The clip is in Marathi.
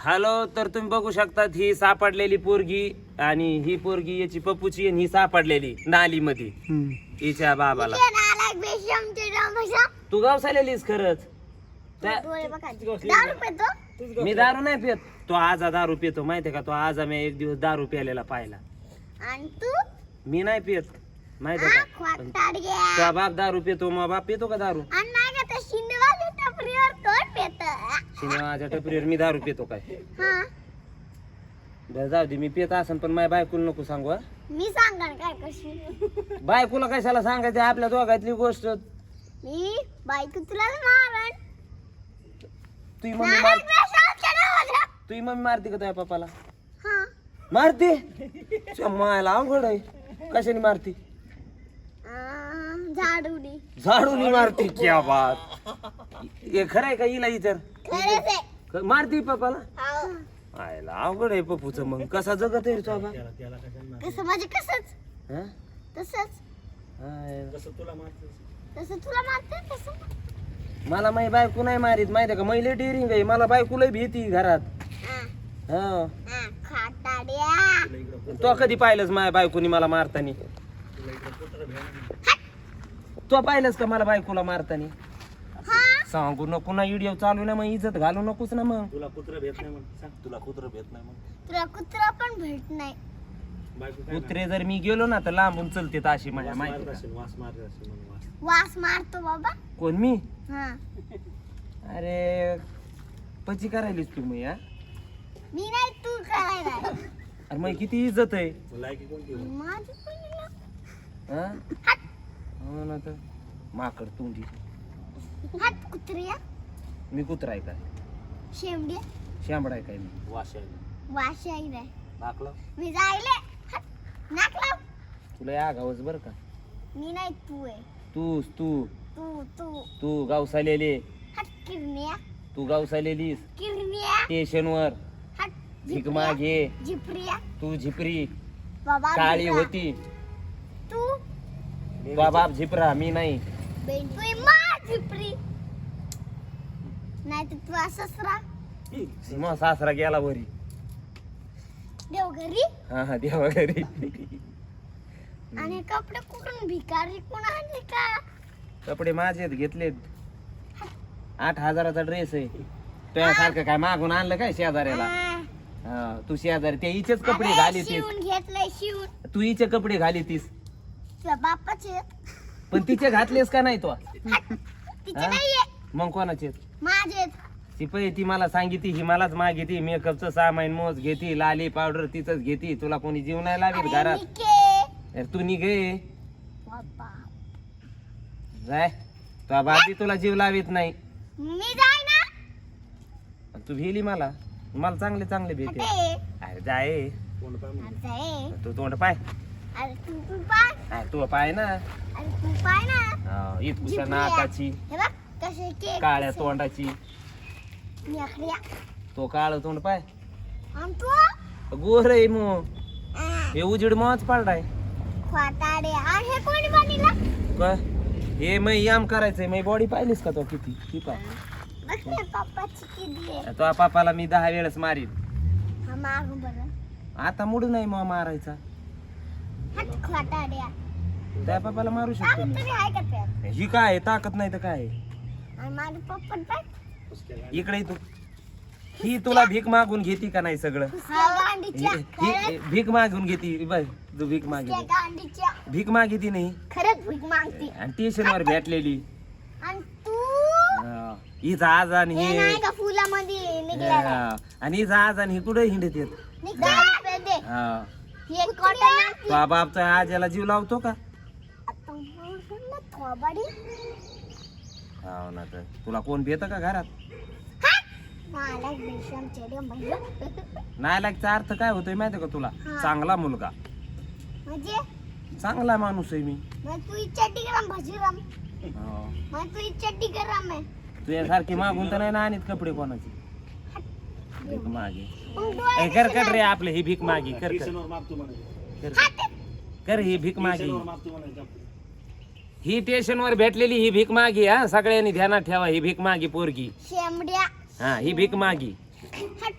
हॅलो तर तुम्ही बघू शकतात ही सापडलेली पोरगी आणि ही पोरगी याची पप्पूची आणि ही सापडलेली नालीमध्ये. हिच्या बाबाला. तू गावसालेलीस खरंच. त्या- मी दारू नाही पित. तो आज दारू पितो माहितीये का? तो आज मी एक दिवस दारू प्यायलेला पाहिला. आणि तू? मी नाही पित माहितीये का? तुझा बाप दारू पितो मग बाप पितो का दारू नाही का त्या शिंदेवाली टपरीवर कोण पेत? सिनेमाच्या टपरीवर मी दारू पितो काय? हा. बरं जाऊ दे मी पित असन पण माझ्या बायकोला नको सांगू हा. मी सांगणार काय कशी? बायकोला कशाला सांगायचं? आपल्या दोघातली गोष्ट. मी? बायको तुला मारण तुझी मम्मी मार तुझी मम्मी मारते का तुझ्या पप्पाला? हा. मारते? तुझ्या मायला अवघड आहे. कशाने मारती? अं, झाडूनी. झाडूनी मारते क्या बात. हे खरं आहे का आहे. क- मारती पप्पाला. आयला अवघड आहे पप्पूचं मग. कसा जगत आहे तो बाबा? कसं म्हणजे कसंच? हा? तसंच. आयला. तसं. तुला मारते तसं मला माही बायको नाही मारीत माहिती का? मैले डेअरिंग आहे. मला बायकोला भीती घरात. हा, हा. हा, खाटाड्या. तो कधी पाहिलंच माझ्या बायकोनी मला मारतानी? तो पाहिलंच का मला बायकोला मारतानी? सांगू नको ना व्हिडिओ चालू ना मग इज्जत घालू नकोस ना मग. तुला कुत्र भेट नाही मग सांग तुला कुत्र भेट नाही मग तुला कुत्रा पण भेट नाही. बायको काय कुत्रे जर मी गेलो ना तर लांबून चलते अशी माझ्या वास माहिती मारत? असेल वास मारत असेल म्हणून वास. वास मारतो बाबा. कोण मी? हा. अरे पची करायलीस तू मी हा? मी नाही तू करायला. अरे मग किती इज्जत आहे? लायकी कोणती हो? माझी पण हा? हट हो ना तर माकड तोंडी. हट कुत्रिया मी कुत्रा आहे काय? शांबडा. आहे काय मी? वास आहे. वाशाई नाही नाकलं? मी जायले. हट नाक लाव तुला या गावच बरं का? मी नाही तू आहे. तूच तू. तू तू. तू गावसालेले हट किरण्या. तू गावसालेलीस किरण्या. स्टेशनवर. हट भीक मागे. झिपरिया तू झिपरी. बाबा काळी. होती. तू? बाप झिपरा मी नाही. बेन तू नाही तर तू असंच राह. मग सासरा गेला वरी. देव घरी हा हा देवा घरी आणि कपडे कुठून भिकारी कोण आणले का? कपडे माझेत घेतलेत. आठ हजाराचा ड्रेस आहे. तुझ्यासारखं काय मागून आणलं काय शेजाऱ्याला? हा, तू शेजारी ते हिचेच कपडे अरे, घाली तीस शिवून घेतलंय शिवून. तू हिचे कपडे घाली तीस तुझ्या बापाचे पण तिचे घातलेस का नाही तो? तिचे हा? नाहीये. मग कोणाचे माझे ती मला सांगितली ही मलाच मागिती मेकअपचं सामान मोज घेती लाली पावडर तिचंच घेती. तुला कोणी जीव नाही लावीत घरात? अरे तू निघे. जाय. बाबी तुला जीव लावीत नाही. मी जाय ना. आणि तू भेली मला. मला चांगले चांगले भेटे. अरे जाय. तू तोंड पाय. अरे तू तू पाय. अरे तू पाय ना. अरे तू पाय ना. हा, इतकुशा जिभल्या. नाकाची. हे बघ कसे केक काळ्या तोंडाची. तो काळ तोंड पाय. आणि तू? गोर आहे मग हे. उजेड मच पाडलाय खोटाडे आणि हे कोणी बनवलं? का हे मग याम करायचंय. मग बॉडी पाहिलीस का तो किती? ती पाय बघ ना पप्पाची किती आहे. तो पापाला मी दहा वेळेस मारीन. हा बरं. आता मुड नाही मग मारायचा. त्या पापाला मारू शकतो मी. ही काय आहे? ताकद नाही तर काय आहे? इकडे ये तू. ही तुला भीक मागून घेती का नाही सगळं? हा ही- ही- भीक मागून घेती. बाय तू भीक मागितली. भीक मागिती नाही. खरंच भीक मागती. आणि स्टेशनवर भेटलेली. आणि तू? हा. हिचा आज आणि हे हे नाही का फुलामध्ये हा. आणि हिचा आज आणि हे कुठे हिंडत येत निघाला हा. हे कॉटन तो बापचा आज याला जीव लावतो का? आता म्हणून ना थोबाडी. हो ना तर. तुला कोण भेट का घरात? मला चेडे म्हणजे नायलाकचा अर्थ काय होतोय माहिती का तुला? हा. चांगला मुलगा. म्हणजे? चांगला माणूस आहे मी. मग तू हो. मग तू चड्डी गरम आहे तुझ्यासारखी मागून तर नाही ना आणत कपडे कोणाची? मागे. ए, कर कर रे आपले ही भीक मागी कर कर. स्टेशनवर मागतो म्हणायचं कर कर. कर ही भीक मागी. स्टेशनवर मागतो म्हणायचं ही स्टेशनवर भेटलेली ही भीक मागी हा. सगळ्यांनी ध्यानात ठेवा ही भीक मागी पोरगी. शेमड्या. हा ही भीक मागी. हट.